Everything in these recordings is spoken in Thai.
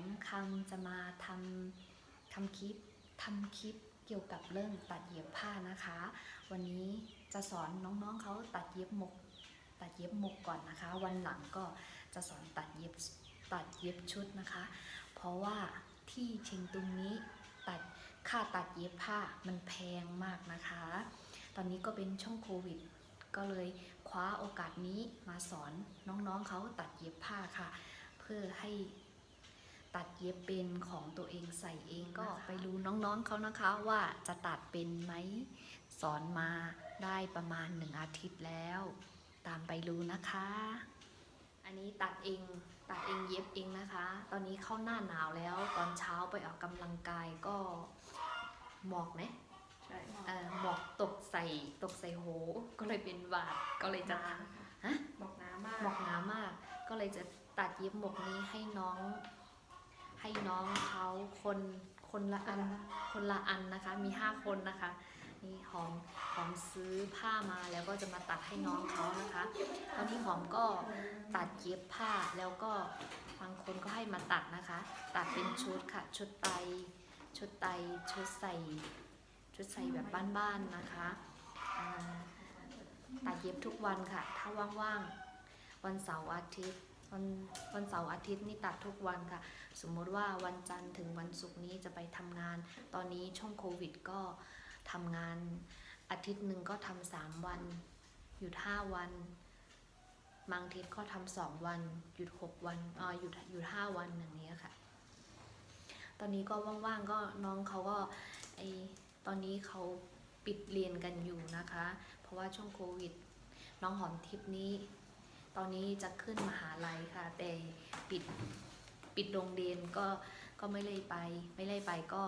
อมคำจะมาทำทำคลิปทำคลิปเกี่ยวกับเรื่องตัดเย็บผ้านะคะ วันนี้จะสอนน้องๆเขาตัดเย็บหมก ตัดเย็บหมกก่อนนะคะ วันหลังก็จะสอนตัดเย็บตัดเย็บชุดนะคะ เพราะว่าที่เชียงตุงนี้ตัดค่าตัดเย็บผ้ามันแพงมากนะคะ ตอนนี้ก็เป็นช่วงโควิด ก็เลยคว้าโอกาสนี้มาสอนน้องๆเขาตัดเย็บผ้าค่ะ เพื่อให้ ตัดเย็บเป็นของตัวเองใส่เองก็ไปรู้น้องๆเขานะคะว่าจะตัดเป็นไหมสอนมาได้ประมาณหนึ่งอาทิตย์แล้ว ตามไปรู้นะคะ อันนี้ตัดเองตัดเองเย็บเองนะคะ ตอนนี้เข้าหน้าหนาวแล้ว ตอนเช้าไปออกกำลังกายก็หมอกนะใช่เอ่อหมอกตกใส่ตกใส่โห ก็เลยเป็นหวาดก็เลยจะน้ำค่ะฮะบอกน้ำมากหมอกหนามาก ก็เลยจะตัดเย็บหมวกนี้ให้น้อง ให้น้องเขาคนคนละอันคนละอันนะคะมีห้าคนนะคะนี่หอมหอมซื้อผ้ามาแล้วก็จะมาตัดให้น้องเขานะคะ ตอนนี้หอมก็ตัดเย็บผ้าแล้วก็บางคนก็ให้มาตัดนะคะ ตัดเป็นชุดค่ะ ชุดไตชุดไตชุดใส่ชุดใส่แบบบ้านๆนะคะตัดเย็บทุกวันค่ะ ถ้าว่างๆวันเสาร์อาทิตย์ วันวันเสาร์อาทิตย์นี่ตัดทุกวันค่ะ สมมติว่าวันจันทร์ถึงวันศุกร์นี้จะไปทำงาน ตอนนี้ช่วงโควิดก็ทำงานอาทิตย์หนึ่งก็ทำสามวัน หยุดห้าวันบางอาทิตย์ก็ทำสองวัน หยุดหกวันอ่าหยุดหยุดห้าวันอย่างนี้ค่ะ ตอนนี้ก็ว่างๆก็น้องเขาก็ไอตอนนี้เขาปิดเรียนกันอยู่นะคะ เพราะว่าช่วงโควิด น้องหอมทิพนี้ ตอนนี้จะขึ้นมหาลัยค่ะ แต่ปิดปิดโรงเรียนก็ก็ไม่เลยไป ไม่เลยไปก็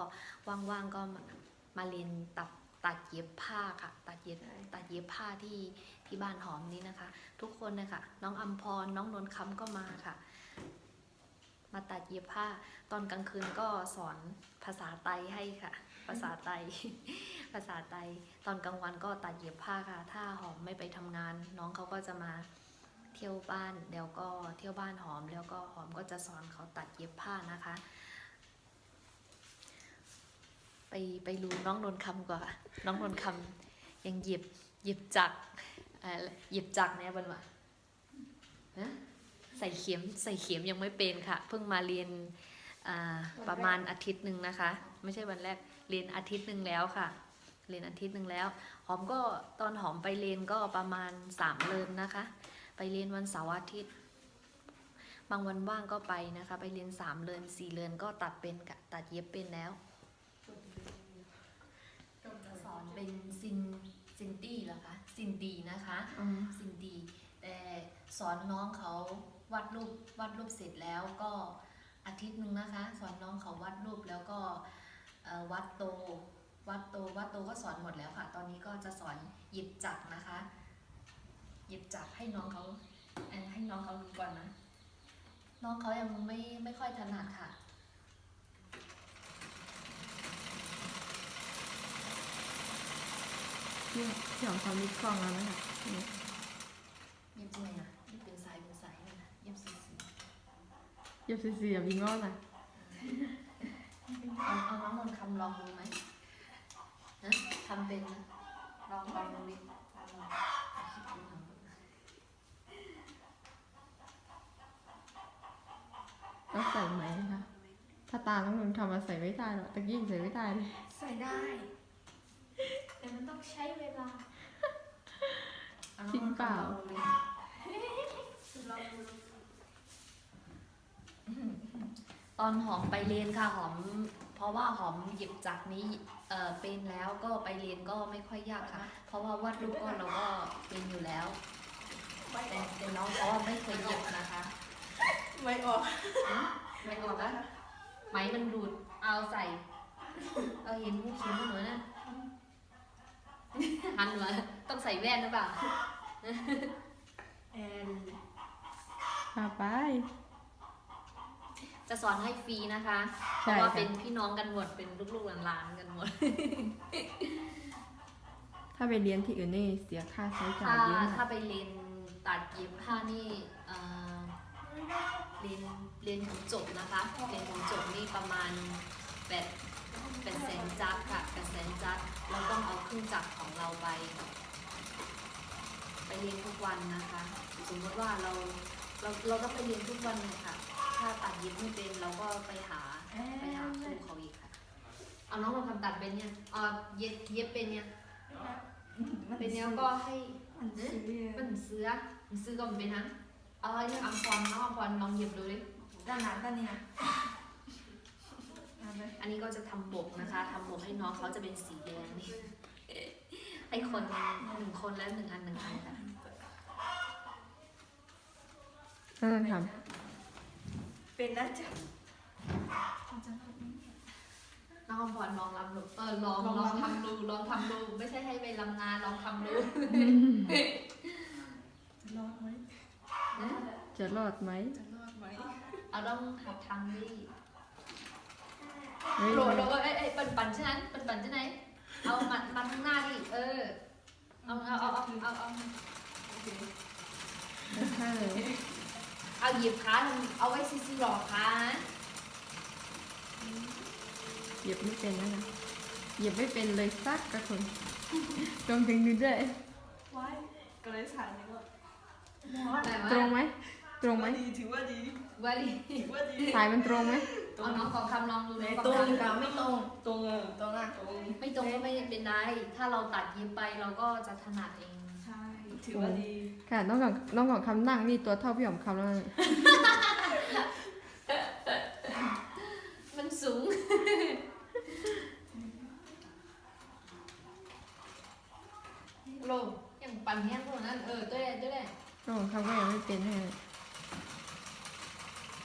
ว่างๆก็มามาเรียนตัดตัดเย็บผ้าค่ะ ตัดเย็บตัดเย็บผ้าที่ที่บ้านหอมนี้นะคะ ทุกคนนะคะน้องอัมพรน้องนนท์คำก็มาค่ะ มาตัดเย็บผ้า ตอนกลางคืนก็สอนภาษาไตให้ค่ะ ภาษาไตภาษาไต ตอนกลางวันก็ตัดเย็บผ้าค่ะ ถ้าหอมไม่ไปทำงาน น้องเขาก็จะมาเที่ยวบ้านแล้วก็เที่ยวบ้านหอมแล้วก็หอมก็จะสอนเขาตัดเย็บผ้านะคะ ไปไปรู้น้องนนคำก่อนค่ะน้องนนคำยังหยิบหยิบจักรเอ่อหยิบจักรเนี่ยบันวะนะใส่เข็มใส่เข็มยังไม่เป็นค่ะ เพิ่งมาเรียนประมาณอาทิตย์หนึ่งนะคะ ไม่ใช่วันแรกเรียนอาทิตย์หนึ่งแล้วค่ะเรียนอาทิตย์หนึ่งแล้ว หอมก็ตอนหอมไปเรียนก็ประมาณสามเลินนะคะ เรียนวันเสาร์อาทิตย์ บางวันว่างก็ไปนะคะ ไปเรียนสามเลินสี่เลินก็ตัดเป็นกะตัดเย็บเป็นแล้วจะสอนเป็นซินซินตี้เหรอคะซินดีนะคะอืมซินดีแต่สอนน้องเขาวาดรูปวาดรูปเสร็จแล้วก็อาทิตย์หนึ่งนะคะ สอนน้องเขาวาดรูปแล้วก็เอ่อวัดโตวัดโตวัดโตก็สอนหมดแล้วค่ะ ตอนนี้ก็จะสอนหยิบจักรนะคะ หยิบจักรให้น้องเขาเอ่อให้น้องเขาดูก่อนนะ น้องเขายังไม่ไม่ค่อยถนัดค่ะนี่ที่ของเขามีกล้องแล้วนะคะนี่เย็บยังไงนะเย็บเป็นสายเป็นสายเลยนะเย็บสีสีเย็บสีๆแบบวิงงอนอะเอาเอาน้องมนต์คำลองดูไหมนะทำเป็นนะลองลองดูดิลองดูเอาคลิปดูหน่อย ต้อง ใส่ไหมคะ ถ้าตาต้องนนทำมาใส่ไม่ได้หรอกตะกี้ยังใส่ไม่ได้เลยใส่ได้ แต่มันต้องใช้เวลาเอาน้องมนต์คำลองดูดิลองดูตอนหอมไปเรียนค่ะหอม เพราะว่าหอมหยิบจักรนี้เอ่อเป็นแล้วก็ไปเรียนก็ไม่ค่อยยากค่ะ เพราะว่าวาดรูปก็เราก็เป็นอยู่แล้วแต่แต่น้องเขาไม่เคยหยิบนะคะ ไม่ออก ไม่ออกอะไหมมันดูดเอาใส่เอาเห็นผู้เขียนเหมือนนะหันมาต้องใส่แว่นหรือเปล่าแอนมาไป จะสอนให้ฟรีนะคะ เพใช่ราะว่าค่ะเป็นพี่น้องกันหมด เป็นลูกๆหลานๆกันหมด ถ้าไปเรียนที่อื่นนี่เสียค่าใช้จ่าถ้ายเยอะมาถ้ากไปเรียนตัดเย็บผ้านี่เอ่อ เรียนเรียนถึงจบนะคะ เรียนถึงจบนี่ประมาณแปดแปดแสนจักรค่ะแปดแสนจักรเราต้องเอาเครื่องจักรของเราไป ไปเรียนทุกวันนะคะ สมมติว่าเราเราเราต้องไปเรียนทุกวันเลยค่ะ ถ้าตัดเย็บไม่เป็นเราก็ไปหาไปหาครูเขาอีกค่ะ เอาน้องมาทำตัดเป็นเนี่ยอ๋อเย็บเย็บเป็นเนี่ยเป็นเนี่ยก็ให้มันซื้อเป็นเสื้อมันซื้อก็มันเป็นนะ เอาให้เนี่ยอัมพรน้องอัมพรลองเย็บดูดิ ด้านหลังด้านนี้อันนี้ก็จะทำบกนะคะทำบกให้น้องเขาจะเป็นสีแดงนี่ ให้คนหนึ่งคนแล้วหนึ่งอันหนึ่งอันค่ะนั่นทเป็นนะจ๊ะน้องอัมพรลองรำดูเออลองลองลองรำทำดูลองทำดูไม่ใช่ให้ไปรำงานลองทำดูรอดไหม นะำ จะรอดไหมจะรอดไหมเอาต้องหัดทำดิเฮ้ยโหลดโหลดเอ้ยเอ้ยปั่นปั่นใช่ไหมปั่นปั่นใช่ไหมเอามามาข้างหน้าดิเออเอาเอาเอาเอาเอาเอาไม่ใช่เลยเอาหยิบขาทำเอาไว้ซีซีหลอกขานะเหยียบไม่เป็นนะนะเหยียบไม่เป็นเลยสักกระคนตรงถึงดูด้วยไว้ก็เลยถ่ายนี่ก็แต่ตรงว่าไหม ตรงไหมดีถือว่าดีว่าดิถือว่าดีสายมันตรงไหมเอาน้องขอคำลองดูน้องขอตรงคำกับไม่ตรงตรงเออตรงอะตรงไม่ตรงก็ไม่เป็นไรถ้าเราตัดเย็บไปเราก็จะถนัดเองใช่ถือว่าดีค่ะน้องของน้องของคำนั่งนี่ตัวเท่าพี่หอมคำแล้วนะ มันสูง โลอย่างปั่นแห้งพวกนั้นเออตัวแรกตัวแรก น้องของคำก็ยังไม่เป็นให้เลย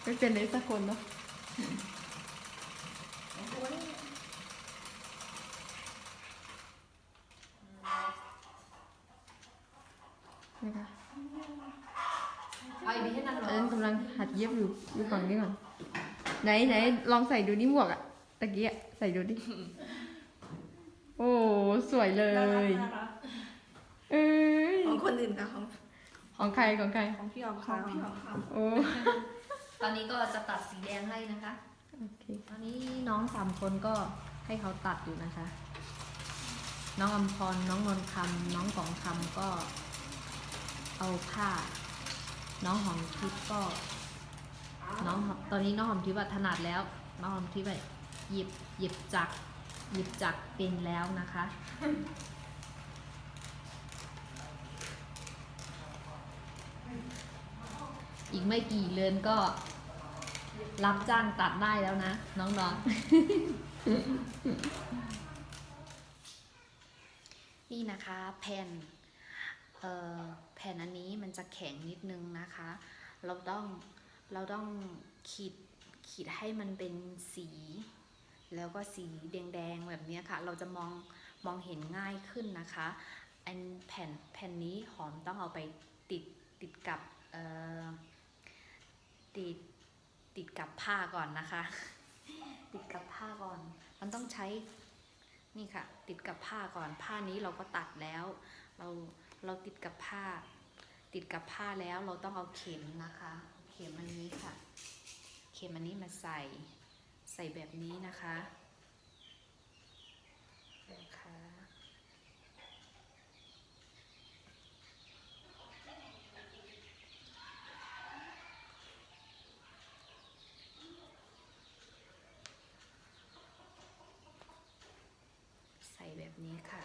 ไม่ เป็นเลยสักคนเนาะนะคะเอาอีกทีให้นั่นเหรอัอนนั้นกำลังหัดเย็บอยู่ดูฝั่งนี้ก่อนไหนไหนลองใส่ดูนี่หมวกอะตะกี้อะใส่ดูดิ โอ้สวยเลน่ารักย น่ารักเอ้ยของคนอื่นกับของของใครของใคร ของพี่ออมค่ะของพี่ออมค่ะโอ้ ตอนนี้ก็จะตัดสีแดงให้นะคะโอเคตอนนี้น้องสามคนก็ให้เขาตัดอยู่นะคะ น้องอมพร น้องนนท์คำน้องกองคำก็เอาผ้า น้องหอมทิพย์ก็ น้องหอมตอนนี้น้องหอมทิพย์อะถนัดแล้ว น้องหอมทิพย์หยิบหยิบจัก หยิบจักเป็นแล้วนะคะ อีกไม่กี่เดือนก็ รับจ้างตัดได้แล้วนะ น้องๆ นี่นะคะแผ่นแผ่นอันนี้มันจะแข็งนิดนึงนะคะ เราต้องเราต้องขีดขีดให้มันเป็นสี แล้วก็สีแดงๆแบบนี้ค่ะ เราจะมองมองเห็นง่ายขึ้นนะคะอันแผ่นแผ่นนี้หอมต้องเอาไปติดติดกับเอ่อ ติดติดกับผ้าก่อนนะคะ ติดกับผ้าก่อน มันต้องใช้นี่ค่ะ ติดกับผ้าก่อน ผ้านี้เราก็ตัดแล้ว เราเราติดกับผ้า ติดกับผ้าแล้วเราต้องเอาเข็มนะคะ เข็มอันนี้ค่ะ เข็มอันนี้มาใส่ใส่แบบนี้นะคะนะคะ ใส่ แบบนี้ค่ะ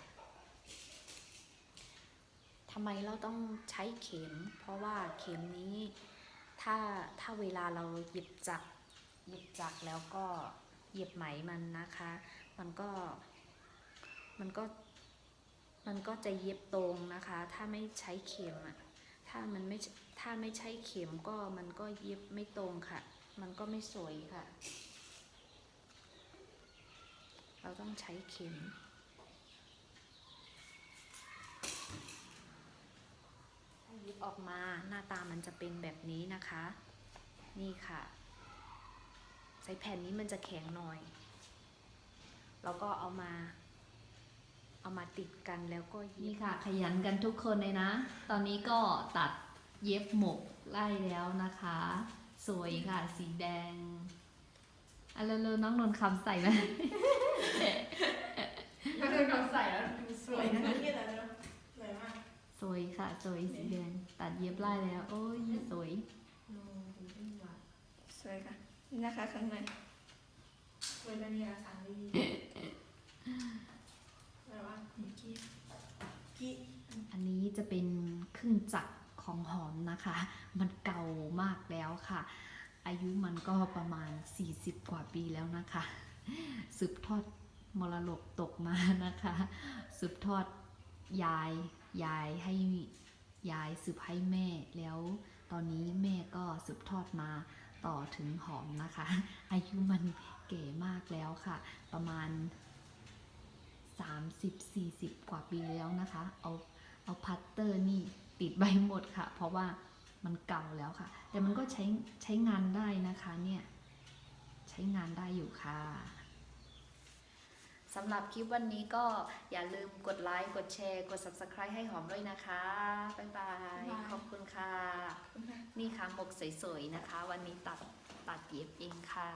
ทำไมเราต้องใช้เข็ม เพราะว่าเข็มนี้ถ้าถ้าเวลาเราหยิบจักหยิบจักแล้วก็หยิบไหมมันนะคะ มันก็มันก็มันก็จะเย็บตรงนะคะ ถ้าไม่ใช้เข็มอะถ้ามันไม่ถ้าไม่ใช้เข็มก็มันก็เย็บไม่ตรงค่ะ มันก็ไม่สวยค่ะ เราต้องใช้เข็ม ถ้ายิบ ออกมาหน้าตามันจะเป็นแบบนี้นะคะ นี่ค่ะ ใส่แผ่นนี้มันจะแข็งหน่อย แล้วก็เอามา เอามาติดกันแล้วก็นี่ค่ะ ขยันกันทุกคนเลยนะ ตอนนี้ก็ตัดเย็บหมกไล่แล้วนะคะ สวยค่ะ สีแดงอะเร็วๆน้องนนท์คำใส่ไหม ก็เดินเขาใส่แล้วดูสสววยยนะนะนี่แหละเนอะสวยมาก สวยค่ะ สวยสีแดงตัดเย็บไล่แล้ว โอ้ยสวยโน้ดูดีว่ะสวยค่ะนี่นะคะข้างในสวยแล้วนี่อาสารดีสวยมากเมื่อกี้กี้อันนี้จะเป็นเครื่องจักรของหอมนะคะ มันเก่ามากแล้วค่ะ อายุมันก็ประมาณ 40 กว่าปีแล้วนะคะ สืบทอดมรดกตกมานะคะ สืบทอดยาย ย้ายให้ย้ายสืบให้แม่ แล้วตอนนี้แม่ก็สืบทอดมาต่อถึงหอมนะคะ อายุมันเก๋มากแล้วค่ะ ประมาณ 30-40 กว่าปีแล้วนะคะ เอาเอาพัตเตอร์นี่ปิดใบหมดค่ะ เพราะว่ามันเก่าแล้วค่ะ แต่มันก็ใช้ใช้งานได้นะคะเนี่ย ใช้งานได้อยู่ค่ะ สำหรับคลิปวันนี้ก็อย่าลืมกดไลค์ กดแชร์ กด Subscribe ให้หอมด้วยนะคะ บ๊ายบายขอบคุณค่ะ นี่ค่ะหมกสวยๆนะคะ วันนี้ตัดตัดเย็บเองค่ะ